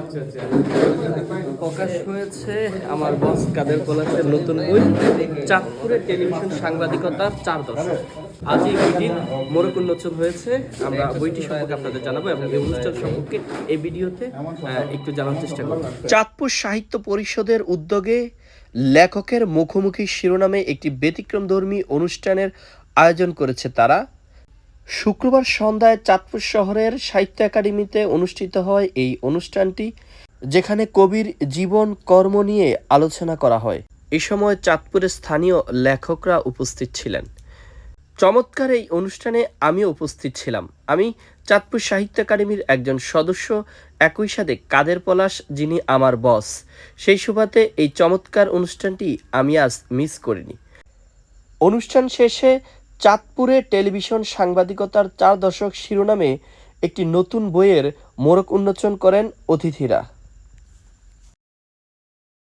আচ্ছা আচ্ছা। প্রকাশ হয়েছে আমার বস কাদের পলাশের নতুন বই চাঁদপুরের টেলিভিশন সাংবাদিকতার চার দশক। আজ এই বইটি মোড়ক উন্মোচন হয়েছে। আমরা বইটি সম্পর্কে আপনাদের জানাব এবং এই অনুষ্ঠান সম্পর্কে এই ভিডিওতে একটু জানার চেষ্টা করব। চাঁদপুর সাহিত্য পরিষদের উদ্যোগে লেখকের মুখোমুখি শিরোনামে একটি ব্যতিক্রমধর্মী অনুষ্ঠানের আয়োজন করেছে তারা। শুক্রবার সন্ধ্যায় চাঁদপুর শহরের সাহিত্য একাডেমিতে অনুষ্ঠিত হয় এই অনুষ্ঠানটি, যেখানে কবির জীবন কর্ম নিয়ে আলোচনা করা হয়। এই সময় চাঁদপুরের স্থানীয় লেখকরা উপস্থিত ছিলেন। চমৎকার এই অনুষ্ঠানে আমিও উপস্থিত ছিলাম। আমি চাঁদপুর সাহিত্য একাডেমির একজন সদস্য, একই সাথে কাদের পলাশ, যিনি আমার বস। সেই সুবাদে এই চমৎকার অনুষ্ঠানটি আমি আজ মিস করিনি। অনুষ্ঠান শেষে চাঁদপুরে টেলিভিশন সাংবাদিকতার চার দশক শিরোনামে একটি নতুন বইয়ের মোড়ক উন্মোচন করেন অতিথিরা।